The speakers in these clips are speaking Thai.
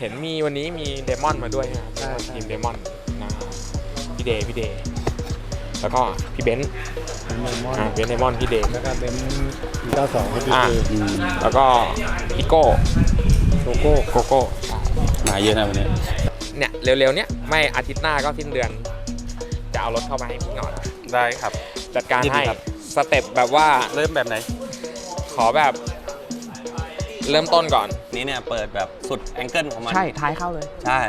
เห็นมีวันนี้มีเดมอนมาด้วยนะครับใช่ใช่ทีมเดมอนนะพี่เดย์พี่เดย์แล้วก็พี่เบนซ์เป็นเดมอนอ่าเบนซ์เดมอนพี่เดย์แล้วก็เป็นเก้าสองให้ดีอ่าคือแล้วก็พี่โก้โกโก้โกโก้มาเยอะนะวันนี้เนี่ยเร็วๆเนี้ยไม่อาทิตย์หน้าก็สิ้นเดือน จะเอารถเข้ามาให้พี่หงอนได้ครับ จัดการยินดีให้ครับ สเต็ปแบบว่าเริ่มแบบไหน ขอแบบ เริ่มต้นก่อน นี้เนี่ยเปิดแบบสุดแองเกิลของมัน ใช่ท้ายเข้าเลย ใช่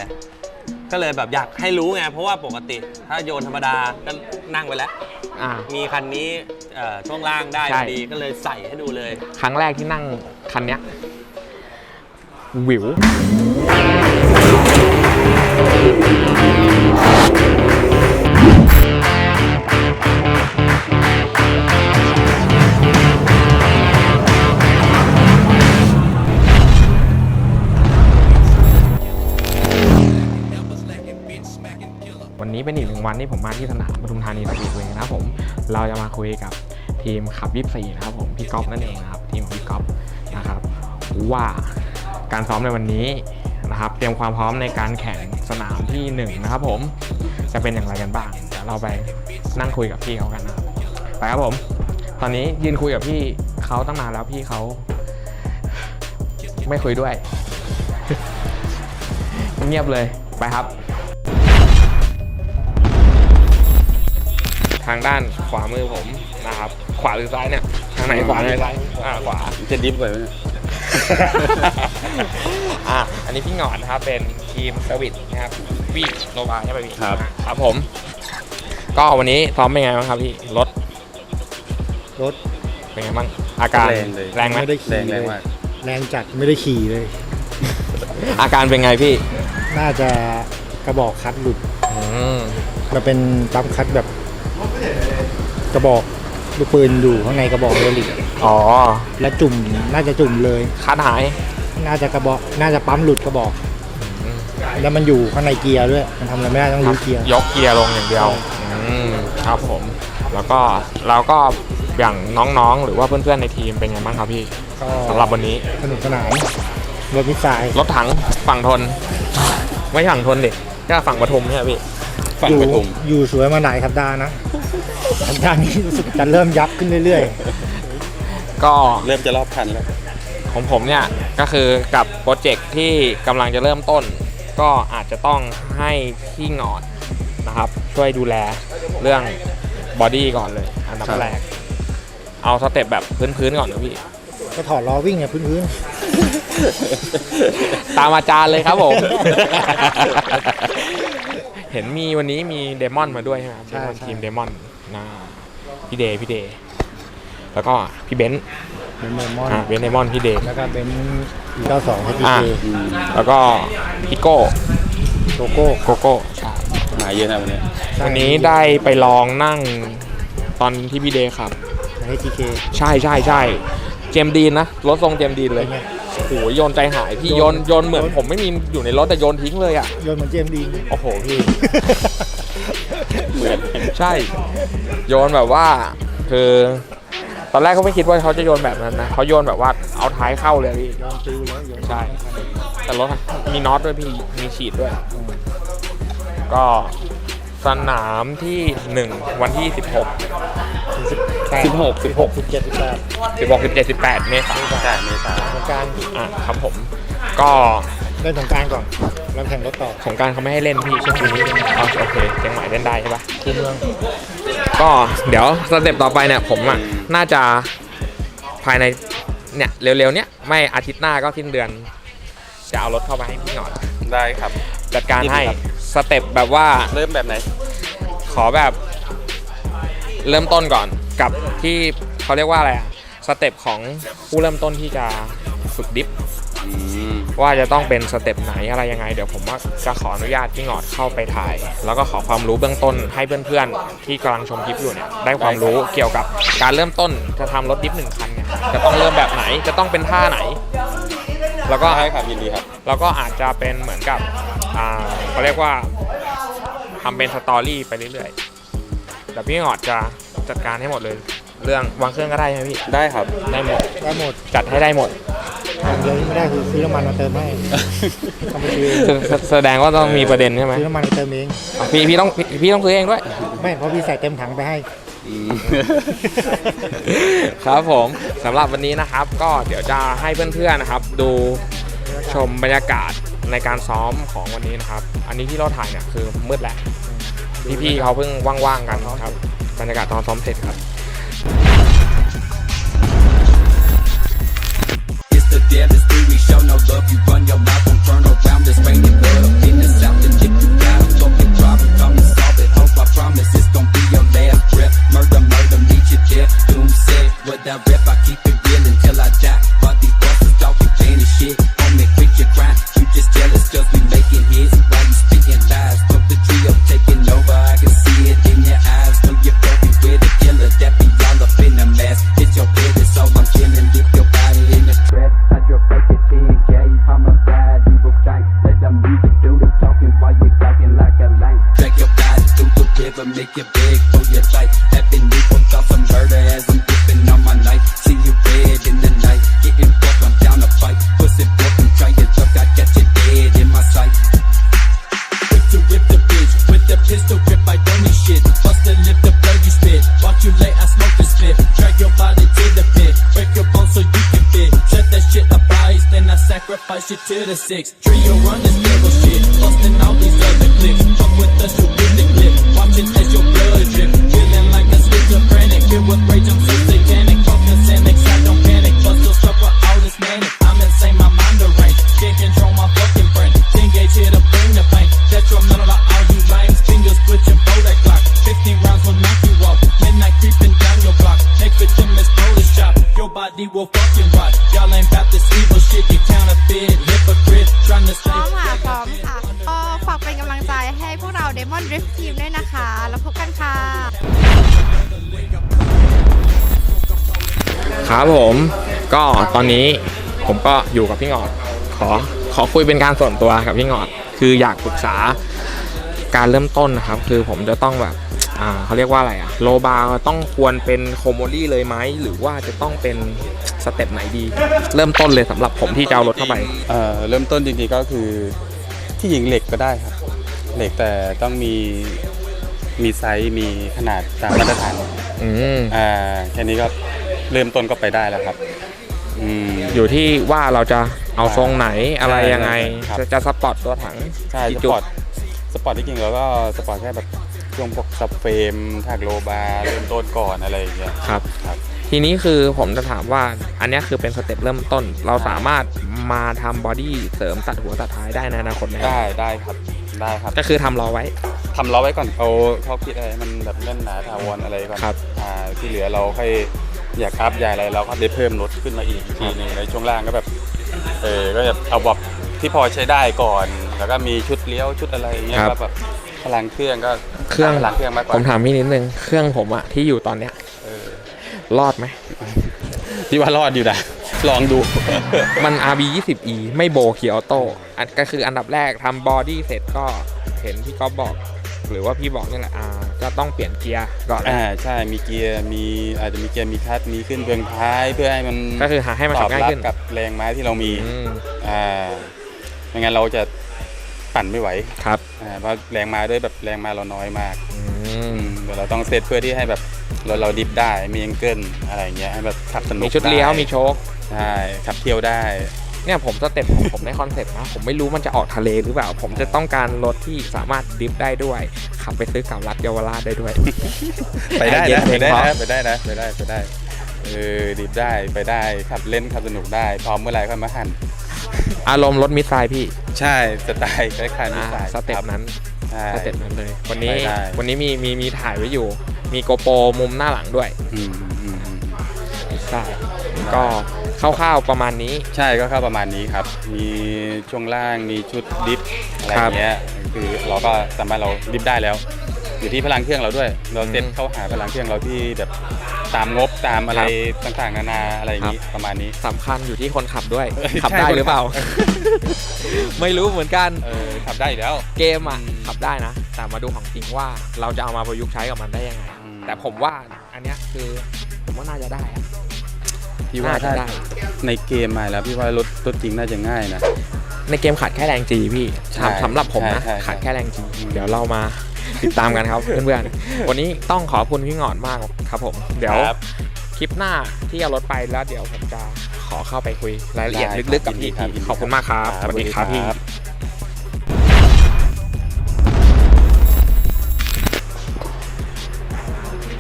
ก็เลยแบบอยากให้รู้ไง เพราะว่าปกติ ถ้าโยนธรรมดาก็นั่งไปแล้ว อ่า มีคันนี้เอ่อช่วงล่างได้ใช่ พอดีก็เลยใส่ให้ดูเลย ครั้งแรกที่นั่งคันเนี้ยวิววั นนี้เป็นอีกหนึ่งวันที่ผมมาที่สนามปทุมธานีสปีดเวย์นะครับผมเราจะมาคุยกับทีมขับ24นะครับผมพี่ก๊อฟนั่นเองนะครับทีมของพี่ก๊อฟนะครับว่าการซ้อมในวันนี้นะครับเตรียมความพร้อมในการแข่งสนามที่1นะครับผมจะเป็นอย่างไรกันบ้างเดี๋ยวเราไปนั่งคุยกับพี่เขากันนะครับไปครับผม ตอนนี้ยืนคุยกับพี่เขาตั้งนานแล้วพี่เขาไม่คุยด้วย เงียบเลยไปครับางด้านขวามือผมนะครับ ขวาหรือซ้ายเนี่ยทางไหนขวาหรือซ้ายอ่าขวา จะดิฟไปไหมเนี่ย อะอันนี้พี่หงอนนะครับเป็นทีมเซอร์วิสนะครับวีโนวาใช่ไหมพี่ครับ ครับผม ก็วันนี้ซ้อมเป็นไงบ้างครับพี่รถรถ เป็นไงบ้างอาการแรงเลย แรงไหมไม่ได้แรขี่งเลแรงยมากแรงจัดไม่ได้ขี่เลย อาการเป็นไงพี่น่าจะกระบอกคัดหลุดอืมมันเป็นปั๊มคัดแบบ กระบอกลูกปืนอยู่ข้างในกระบอกเฮลิกอ๋อ และจุ่มน่าจะจุ่มเลย คัดหาย น่าจะกระบอกน่าจะปั๊มหลุดกระบอก อืม แล้วมันอยู่ข้างในเกียร์ด้วย มันทำอะไรไม่ได้ต้องรื้อเกียร์ ยกเกียร์ลงอย่างเดียว อืม ครับผม แล้วก็เราก็อย่างน้องๆ หรือว่าเพื่อนๆ ในทีมเป็นไงบ้างครับพี่ก็สำหรับวันนี้ สนุกสนานรถมิสไซล์รถถังฝั่งทน ไม่ฝั่งทนดิแค่ฝั่งปทุมใช่ไหมพี่ ฝั่งอยู่ปทุม อยู่สวยมาหลายสัปดาห์นะ สัปดาห์นี้รู้สึกจะเริ่มยับขึ้นเรื่อยก็เริ่มจะรอบคันแล้ว ของผมเนี่ยก็คือกับโปรเจกต์ที่กำลังจะเริ่มต้น ก็อาจจะต้องให้พี่หงอดนะครับ ช่วยดูแลเรื่องบอดี้ก่อนเลย อันดับครับ แรก เอาสเต็ปแบบพื้นๆก่อนนะพี่ ๆ ก็ถอดล้อวิ่งเนี่ยพื้นตามอาจารย์เลยครับผม เห็นมีวันนี้มีเดมอนมาด้วยใช่ไหมครับใช่เดมอนใช่ ทีมเดมอนนะพี่เดย์พี่เดย์แล้วก็พี่เบนซ์ๆเป็นเดมอนอ่าเบนซ์เดมอนพี่เดย์ แล้วก็เป็นเก้าสองให้ดีอ่าเคอืมแล้วก็พี่โก้โกโก้ โกโก้ใช่มาเยอะนะวันนี้ วันนี้ได้ไปลองนั่งตอนที่พี่เดย์ขับ ให้ทีเคใช่ใช่ใช่เจมส์ดีนนะรถทรงเจมส์ดีนเลยเป็นไง โอ้โหโยนใจหายพี่โยโยนนโยนเหมือนผมไม่มีอยู่ในรถแต่โยนทิ้งเลยอะโยนเหมือนเจมส์ดีนโอ้โหพี่ เหมือนใช่ โยนแบบว่า คือ ตอนแรกเขาไม่คิดว่าเขาจะโยนแบบนั้นนะเขาโยนแบบว่าเอาท้ายเข้าเลยพี่ยอมติวแล้วโยนใช่ แต่รถมีน็อตด้วยพี่มีฉีดด้วย ก็สนามที่ 1 วันที่ 16สิบ แปดสิบหกสิบหกสิบเจ็ดสิบแปด16 17 18เมษายนใช่เมษาสงกรารอะครับผม ก็เล่นสงกรารก่อนแล้วแข่งรถต่อสงกรารเขาไม่ให้เล่นพี่ช่วงนี้อ๋อโอเคเชียงใหม่เล่นได้ใช่ปะ คูเมืองก็เดี๋ยวสเต็ปต่อไปเนี่ยผมอะน่าจะภายในเนี่ยเร็วๆเนี้ยไม่อาทิตย์หน้าก็สิ้นเดือน จะเอารถเข้ามาให้พี่หน่อยได้ครับ จัดการให้ยินดีครับ สเต็ปแบบว่าเริ่มแบบไหนขอแบบ เริ่มต้นก่อน กับที่เขาเรียกว่าอะไรอะสเต็ปของผู้เริ่มต้นที่จะฝึกดิฟอืมว่าจะต้องเป็นสเต็ปไหนอะไรยังไง เดี๋ยวผมว่าจะขออนุญาตพี่หงอดเข้าไปถ่าย แล้วก็ขอความรู้เบื้องต้นให้เพื่อนๆ ที่กำลังชมคลิปอยู่เนี่ยได้ความรู้เกี่ยวกับการเริ่มต้นจะทำรถดิฟหนึ่งคันเนี่ยจะต้องเริ่มแบบไหนจะต้องเป็นท่าไหน แล้วก็ได้ครับยินดีครับ แล้วก็อาจจะเป็นเหมือนกับอ่าเขาเรียกว่าทำเป็นสตอรี่ไปเรื่อยๆแต่พี่หงอดจะ จัดการให้หมดเลย เรื่องวางเครื่องก็ได้ใช่ไหมพี่ ได้ครับ ได้หมด ได้หมดจัดให้ได้หมดอย่างเดียวที่ไม่ได้คือซื้อน้ำมันมาเติมให้ต้องไปซื้อเองแสแสดงว่าต้องมีประเด็นใช่ไหมซื้อน้ำมันมาเติมเองอะพี่พี่ต้องพี่พี่ต้องซื้อเองด้วย ไม่เพราะพี่ใส่เต็มถังไปให้ครับผมสำหรับวันนี้นะครับ ก็เดี๋ยวจะให้เพื่อนๆนะครับ ดูชมบรรยากาศในการซ้อมของวันนี้นะครับ อันนี้ที่เราถ่ายเนี่ยคือมืดแหละพี่ๆเขาเพิ่งว่างๆกันครับ บรรยากาศตอนซ้อมเสร็จครับ It's the deadest thing we show no love. You run your mouth I shit. Bust the lip, the blood you spit. Watch you lay, I smoke the spit. Drag your body to the pit. Break your bones so you can fit. Set that shit up ice, then I sacrifice you to the six. Trio run this devil shit. Busting all these other clips. Fuck with us, you Your body will fucking rot. Y'all ain't about this evil shit. You counterfeit, hypocrite. Trying to พร้ stay อมค่ะพร้อมค่ะ ก็ฝากเป็นกำลังใจให้พวกเรา Demon Drift Team ด้วยนะคะ แล้วพบกันค่ะ ครับผมก็ตอนนี้ผมก็อยู่กับพี่หงอด ขอขอคุยเป็นการส่วนตัวกับพี่หงอด คืออยากปรึกษาการเริ่มต้นนะครับ คือผมจะต้องแบบอ่า เขาเรียกว่าอะไรอะโลบาร์ต้องควรเป็นโคโมลี่เลยไหมหรือว่าจะต้องเป็นสเต็ปไหนดี เริ่มต้นเลยสำหรับผมที่จะเอารถเข้าไปเอ่อเริ่มต้นจริงๆก็คือที่ยิงเหล็กก็ได้ครับเหล็กแต่ต้องมีมีไซส์มีขนาดตามมาตรฐานอืมอ่าแค่นี้ก็เริ่มต้นก็ไปได้แล้วครับอืมอยู่ที่ว่าเราจะเอาทรงไหนอะไรยังไงครับจะจะสปอร์ตตัวถังใช่กี่สจุดปอร์ตสปอร์ตที่จริงเราก็สปอร์ตแค่แบบ ช่วงพวกซับเฟรมทากโลบาร์เริ่มต้นก่อนอะไรอย่างเงี้ยครับ ครับ ทีนี้คือผมจะถามว่าอันเนี้ยคือเป็นสเต็ปเริ่มต้น เราสามารถมาทำบอดี้เสริมตัดหัวตัดท้ายได้ในอนาคตไหมได้ได้ครับได้ครับก็คือทำรอไว้ ทำเราไว้ก่อนเอาเขาคิดอะไรให้มันแบบแน่นหนาถาวรอะไรก่อนครับ อ่าที่เหลือเราค่อยอยากอัพอยากอะไรเราก็ได้เพิ่มรถขึ้นมาอีกทีหนึงในช่วงล่างก็แบบเออก็จะเอาแบบที่พอใช้ได้ก่อน แล้วก็มีชุดเลี้ยวชุดอะไรอย่างเงี้ยครับ ก็แบบ พลังเครื่องก็เครื่อง พลังเครื่องมากกผว่ามถามพี่นิดนึง เครื่องผมอะที่อยู่ตอนเนี้ยเออรอดไหมที่ว่ารอดอยู่นะ ลองดู มัน RB 20 E ไม่โบเคียออโต้อันก็คืออันดับแรกทำบอดี้เสร็จก็เห็นพี่ก๊อฟบอก หรือว่าพี่บอกนี่แหละอ่าจะต้องเปลี่ยนเกียร์ก่อนอ่าใช่มีเกียร์มีอาจจะมีเกียร์มีคลัตช์มีขึ้นเบื้องท้ายเพื่อให้มันก็คือหาให้มันตขัอบบง่ายรับขึ้นกับแรงม้าที่เรามีอืม อ่าไม่งั้นเราจะ ปั่นไม่ไหวครับอ่าเพราะแรงม้าด้วยแบบแรงม้าเราน้อยมากอืมเดี๋ยวเราต้องเซตเพื่อที่ให้แบบเราเราดิฟได้มีแองเกิลอะไรอย่างเงี้ยให้แบบขับสนุกมีชุดเลี้ยวไมีโชคใช่ขับเที่ยวได้เนี่ยผมสเต็ปของผมในคอนเซ็ปต์นะผมไม่รู้มันจะออกทะเลหรือเปล่า ผมจะต้องการรถที่สามารถดริฟได้ด้วย ขับไปซื้อกับรัฐเยาวราชได้ด้วย ไปได้ไอเดียนะไปได้เพลงเพราะนะไปได้นะไปได้ไปได้ เออดิฟได้ไปได้ขับเล่นขับสนุกได้พร้อมเมื่อไหร่ค่อยมาหันอารมณ์รถมิสไซล์พี่ใช่สไตล์คล้ายๆนิอ่าสัยสเต็ปนั้นใช่ สเต็ปนั้นเลย วันนี้ได้ วันนี้มีมีมีถ่ายไว้อยู่ มีโกโปรมุมหน้าหลังด้วยอืมอืมอืม ใช่ก็คร่าวๆประมาณนี้ ใช่ก็เข้าประมาณนี้ครับ มีช่วงล่าง มีชุดดิฟอะไรอย่างเงี้ย คือเราก็สามารถเราดิฟได้แล้ว อยู่ที่พลังเครื่องเราด้วย เราเซ็ตอืม เข้าหาพลังเครื่องเราที่แบบ ตามงบตามอะไรต่างๆนานาอะไรอย่างนี้ประมาณนี้สำคัญอยู่ที่คนขับด้วยเออขับใช่ได้คนขับหรือเปล่า ไม่รู้เหมือนกันเออขับได้อยู่แล้ว เกมอะขับได้นะ แต่มาดูของจริงว่าเราจะเอามาประยุกต์ใช้กับมันได้ยังไงอืมแต่ผมว่าอันเนี้ยคือผมว่าน่าจะได้อะพี่ว่าถ้าจะได้ในเกมมาแล้วพี่ว่ารถรถจริงน่าจะง่ายนะในเกมขาดแค่แรงจีพี่ใช่สำสำหรับผมนะใช่ใช่ขาดแค่แรงจีเดี๋ยวเรามา ติดตามกันครับ เพื่อนๆ วันนี้ต้องขอบคุณพี่หงอนมากครับผม เดี๋ยวครับ คลิปหน้าที่เอารถไปแล้วเดี๋ยวผมจะขอเข้าไปคุยรายละเอียดได้ลึกๆกับยินดีพี่ครับยินดีขอบคุณมากครับครับ สวัสดีครับสวัสดีพี่ครับ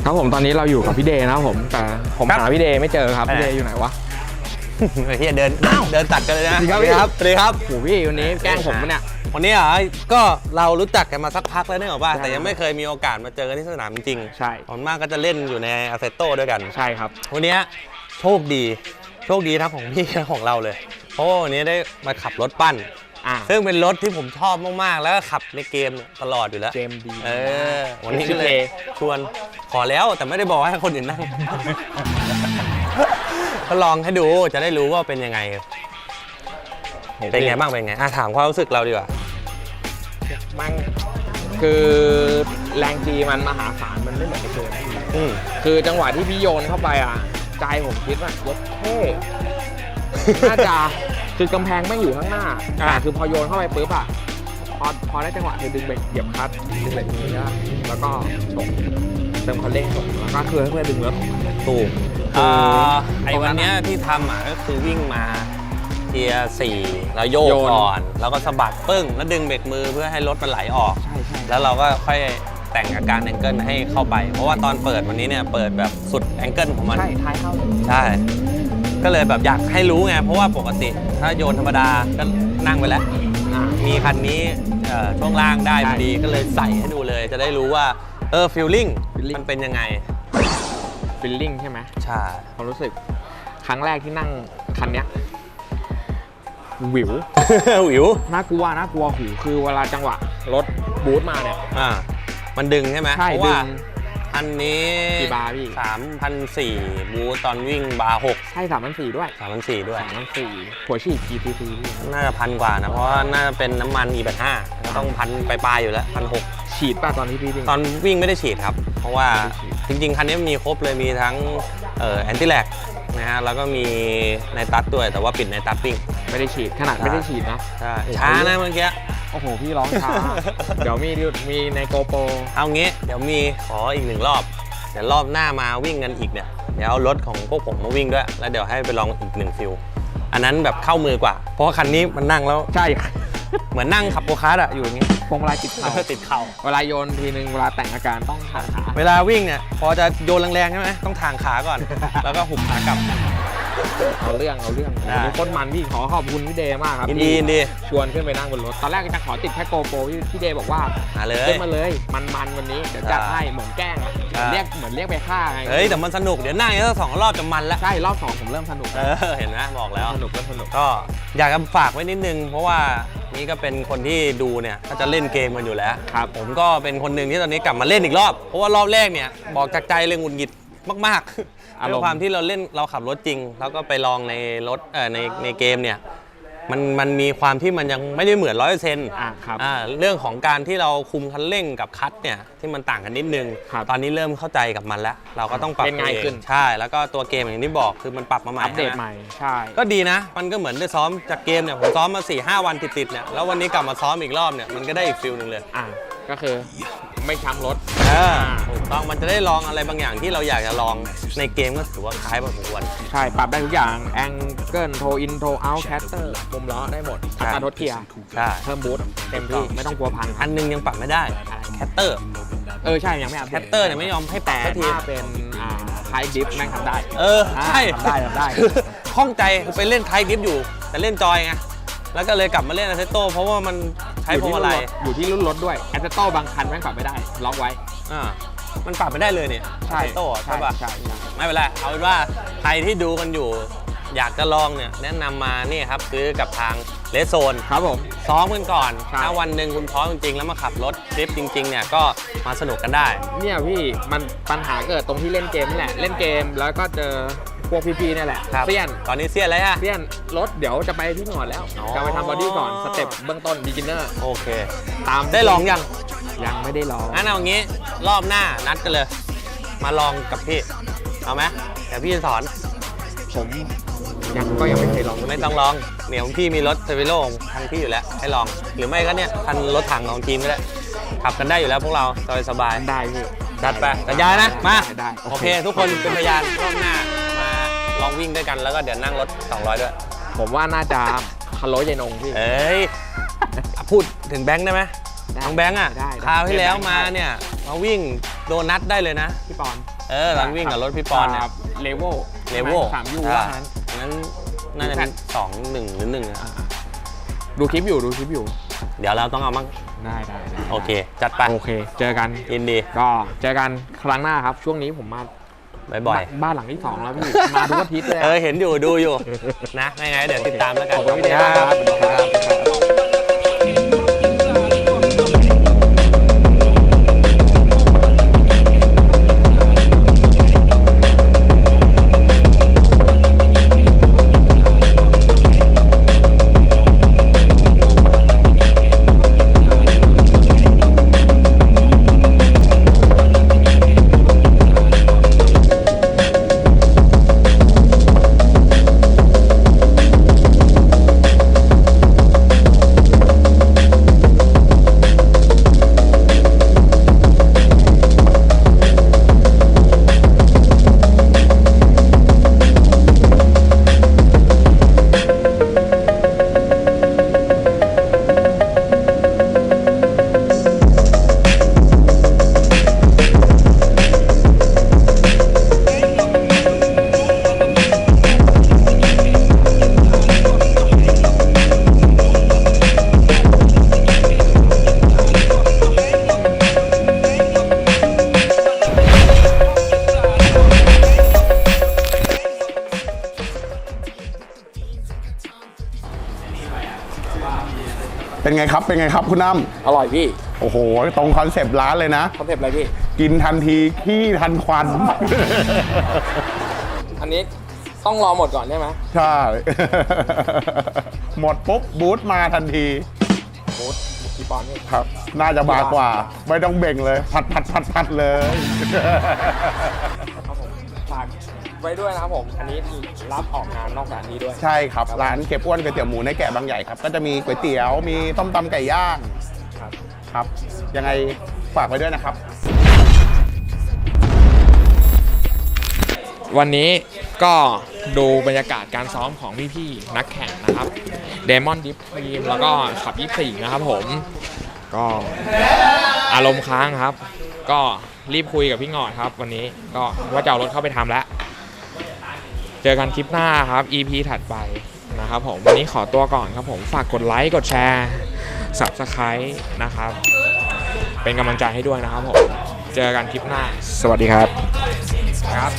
ครับผมตอนนี้เราอยู่กับพี่เดย์นะครับผมแต่ผมครับหาพี่เดย์ไม่เจอครับไปไหนพี่เดย์อยู่ไหนวะ ไอ้เฮียเดินเดินตัดกันเลยนะสวัสดีครับสวัสดีครับสวัสดีครับโหพี่วันนี้แกล้งผมปะเนี่ย วันนี้เหรอก็เรารู้จักกันมาสักพักแล้วเนี่ยหรอป่ะใช่ แต่ยังไม่เคยมีโอกาสมาเจอกันที่สนามจริงๆใช่ส่วนมากก็จะเล่นอยู่ในอาเซโต้ด้วยกัน ใช่ครับ วันเนี้ยโชคดี โชคดีทั้งของพี่และของเราเลย เพราะว่าวันนี้ได้มาขับรถปั้น อ่า ซึ่งเป็นรถที่ผมชอบมากๆ แล้วก็ขับในเกมตลอดอยู่แล้วเจมส์ดี เออ วันนี้ก็เลยชื่อชวนขอแล้วแต่ไม่ได้บอกให้คนอื่นนั่ง ก็ลองให้ดูจะได้รู้ว่าเป็นยังไง เป็นไงบ้างเป็นไงอะถามความรู้สึกเราดีกว่า มันคือแรงจีมันมหาศาลมันไม่เหมือนในเกมนะพี่อืมคือจังหวะที่พี่โยนเข้าไปอะใจผมคิดว่าเย็ดเท่น่าจะคือกำแพงไม่งอยู่ข้างหน้าแต่คือพอโยนเข้าไปปุ๊บอะพอพอได้จังหวะคือดึงเบรกเหยียบคลัตช์ดึงเบรกมือแล้วแล้วก็ชกเติมคันเร่งชกแล้วก็คือเพื่อดึงรถออกมาถูกคืออ่าไอ้ตรงนั้วันนเนี้ยที่ทำอะก็คือวิ่งมา เทียร์สี่แล้วโยกโยน ก่อน แล้วก็สะบัดปึ้ง แล้วดึงเบรกมือเพื่อให้รถมันไหลออกใช่ใช่แล้วเราก็ค่อยแต่งอาการแองเกิลให้เข้าไป เพราะว่าตอนเปิดวันนี้เนี่ยเปิดแบบสุดแองเกิลของมัน ใช่ท้ายเข้าเลยใช่ ก็เลยแบบอยากให้รู้ไง เพราะว่าปกติ ถ้าโยนธรรมดาก็นั่งไปแล้ว อ่า มีคันนี้เอ่อช่วงล่างได้ใช่พอดีก็เลยใส่ให้ดูเลย จะได้รู้ว่า เออฟิลลิ่ง feeling มันเป็นยังไง ฟิลลิ่งใช่ไหมใช่ ความรู้สึก ครั้งแรกที่นั่งคันเนี้ย หวิว หวิวน่ากลัวน่ากลัวหูคือเวลาจังหวะรถบูทมาเนี่ย อ่า มันดึงใช่ไหมใช่เพราะว่าดึงอันนี้กี่บาร์พี่ สามพันสี่บูตอนวิ่งบาร์หกใช่สามพันสี่ด้วยสามพันสี่ด้วย สามพันสี่หัวฉีดกี่ซีซีพี่น่าจะพันกว่านะ เพราะว่าน่าจะเป็นน้ำมัน e 8 5 ก็ต้องพันปลายๆอยู่แล้วพันหกฉีดป่ะตอนที่พี่วิ่ง ตอนวิ่งไม่ได้ฉีดครับ เพราะว่าไม่ได้ฉีดจริง ๆ คันนี้มีครบเลยมีทั้งเอ่อแอนติแลก นะฮะแล้วก็มีในตัดด้วยแต่ว่าปิดในตัดวิ่งไม่ได้ฉีดขนาดไม่ได้ฉีดนะ ใช่ช้านะเมื่อกี้ โอ้โห พี่ร้องช้า เดี๋ยวมีมีในโกโปรเอางี้ เดี๋ยวมีขออีกหนึ่งรอบ เดี๋ยวรอบหน้ามาวิ่งกันอีกเนี่ย เดี๋ยวเอารถของพวกผมมาวิ่งด้วย แล้วเดี๋ยวให้ไปลองอีกหนึ่งฟิล อันนั้นแบบเข้ามือกว่า เพราะว่าคันนี้มันนั่งแล้ว ใช่ เหมือนนั่งขับโกคาร์ดอะอยู่อย่างงี้พ วงมาลัยติดเข่าติดเข่าเวลาโยนทีนึงเวลาแต่งอาการต้องทางขา เวลาวิ่งเนี่ยพอจะโยนแรงๆใช่ไหมต้องทางขาก่อน แล้วก็หุบขากลับ เอาเรื่องเอาเรื่องได้ วันนี้โคตรมันพี่ขอขอบคุณพี่เดย์มากครับยินดีที่ยินดีชวนขึ้นไปนั่งบนรถ ตอนแรกจะขอติดแค่โกโปรพี่พี่เดย์บอกว่ามาเลย ขึ้นมาเลย มันมันวันนี้เดี๋ยวจัดได้ให้เหมือนแกล้งอะได้เรียกเหมือนเรียกไปฆ่าไงเฮ้ยแต่มันสนุกเดี๋ยวนั่งอีกสักสองรอบจะมันละใช่รอบสองผมเริ่มสนุกเออเห็นไหมบอกแล้ว สนุกเริ่มสนุก ก็อยากจะฝากไว้นิดนึง เพราะว่านี่ก็เป็นคนที่ดูเนี่ยก็จะเล่นเกมกันอยู่แล้วครับ ผมก็เป็นคนหนึ่งที่ตอนนี้กลับมาเล่นอีกรอบ เพราะว่ารอบแรกเนี่ยบอกจากใจเลยหงุดหงิด มากๆอารด้มวณ์ยความที่เราเล่นเราขับรถจริง แล้วก็ไปลองในรถเอ่อในในเกมเนี่ยมันมันมีความที่มันยังไม่ได้เหมือนร้อยเปอร์เซ็นต์อะครับ เรื่องของการที่เราคุมคันเร่งกับคัดเนี่ยที่มันต่างกันนิดนึง ครับตอนนี้เริ่มเข้าใจกับมันแล้ว เราก็ต้องปรับเป็นง่ายตัวองขึ้น ใช่ แล้วก็ตัวเกมอย่างที่บอกคือมันปรับมาใหม่อัปเดตช่ไใหม่ ใช่ ก็ดีนะ มันก็เหมือนได้ซ้อมจากเกมเนี่ย ผมซ้อมมา4ีหวันติดๆเนี่ย แล้ววันนี้กลับมาซ้อมอีกรอบเนี่ย มันก็ได้อีกฟิลหนึ่งเลย อะ ก็คือไม่ช้ำรถเออถูกต้องมันจะได้ลองอะไรบางอย่างที่เราอยากจะลองในเกมก็ถือว่าคล้ายพอสมควร ใช่ปรับได้ทุกอย่างแองเกิลโทอินโทเอาแคสเตอร์มุมล้อได้หมดใช่อัตราทดเกียร์ใช่เพิ่มบูทเต็มที่ไม่ต้องกลัวพังคอัรับนหนึงยังปรับไม่ได้แคตเตอร์เออใช่ยังไม่อัปแคเดตตเตอร์เนี่ยไม่ยอมให้ปรับแต่สักทีถ้าเป็นอ่าไฮดิฟแม่งทำได้ เอออ่าใช่ทำได้ทำได้ข้องใจคือไปเล่นไทยกิฟต์อยู่ แต่เล่นจอยไงแล้วก็เลยกลับมาเล่นอาเซโตเพราะว่ามัน ใช้พวงมาลัย อยู่ที่รุ่นรถด้วยแอสเตอร์บางคันแม่งปรับไม่ได้ ล็อกไว้ อ่ามันปรับไม่ได้เลยเนี่ยใช่อาเซโตใช่ป่ะใช่ใช่ไม่เป็นไรเอาเป็นว่าใครที่ดูกันอยู่ อยากจะลองเนี่ยแนะนำมานี่ครับซื้อกับทางเลสโซน ครับผม ซ้อมกันก่อนใช่ถ้าวันหนึ่งคุณพร้อมจริงๆ แล้วมาขับรถทริปจริง ๆ เนี่ยก็มาสนุกกันได้ เนี่ยพี่มันปัญหาเกิดตรงที่เล่นเกมนี่แหละ เล่นเกมแล้วก็เจอ พวกพี่ๆเนี่ยแหละครับเซียนตอนนี้เสียอะไรฮะเซียนรถเดี๋ยวจะไปที่หนอนแล้วอ๋อ จะไปทำบอดี้ก่อนสเต็ปเบื้องต้น beginner โอเค ตามได้ลองยังยังไม่ได้ลอง งั้นเอางี้รอบหน้านัดกันเลย มาลองกับพี่ เอาไหมเดี๋ยวพี่จะสอน ผมยังก็ยังไม่เคยลองไม่ต้องลองเนี่ยของพี่มีรถเทวิโลของทางพี่อยู่แล้วให้ลอง หรือไม่ก็เนี่ยคันรถถังของทีมก็ได้ขับกันได้อยู่แล้วพวกเราสบายสบายได้พี่ๆจัดไปสัญญานะ มา ได้โอเค ทุกคนเป็นพยานรอบหน้ามา ลองวิ่งด้วยกันแล้วก็เดี๋ยวนั่งรถ 200 ด้วย ผมว่าน่าจะคาร์โลเยนงพี่ เอ้ย พูดถึงแบงค์ได้ไหมได้น้องแบงค์อะได้ได้ คราวที่แล้วแบงค์มาได้เนี่ยมาวิ่งโดนัทได้เลยนะ พี่ปอนเออตอนวิ่งกับรถพี่ปอนเนี่ย เลเวลเลเวลสามยูว่างั้น นั้นน่าจะเป็นสองหนึ่งหรือหนึ่งอะดูคลิปอยู่ดูคลิปอยู่ เดี๋ยวเราต้องเอามั่งได้ได้ได้โอเค จัดไป โอเค เจอกัน ยินดี ก็เจอกันครั้งหน้าครับ ช่วงนี้ผมมา บ่อยบ้านหลังที่สองแล้วพี่ มาทุกอาทิตย์เลยๆอะเออ เห็นอยู่ดูอยู่ นะยังไงเดี๋ยวติดตามแล้วกันขอบคุณพี่เดชครับ ไงครับ เป็นไงครับคุณน้อร่อยพี่ำโอ้โห ตรงคอนเซปต์ร้านเลยนะ คอนเซ็ปต์อะไรพี่ กินทันทีขี้ทันควัน อันนี้ต้องรอหมดก่อนใช่ไหมใช่ หมดปุ๊บบูธมาทันทีบูธพี่ปอนพี่ครับ น่าจะมากว่า ไม่ต้องเบ่งเลยพัดพัดพัดพัดเลยครับผมฝาก ไว้ด้วยนะครับผม อันนี้รับออกงานนอกสถานที่ด้วย ใช่ครับ ร้านเก็บอ้วนก๋วยเตี๋ยวหมูในแกะบางใหญ่ครับ ก็จะมีก๋วยเตี๋ยว มีต้มตำไก่ย่าง ครับ ครับ ยังไงฝากไว้ด้วยนะครับ วันนี้ก็ดูบรรยากาศการซ้อมของพี่ๆนักแข่งนะครับเดมอนดิฟทีมแล้วก็ขับ24นะครับผม ก็อารมณ์ค้างครับ ก็รีบคุยกับพี่หงอดครับ วันนี้ก็ว่าจะเอารถเข้าไปทำแล้ว เจอกันคลิปหน้าครับ EP ถัดไปนะครับผมวันนี้ขอตัวก่อนครับผมฝากกดไลค์กดแชร์ Subscribe นะครับ เป็นกำลังใจให้ด้วยนะครับผมเจอกันคลิปหน้า สวัสดีครับครับ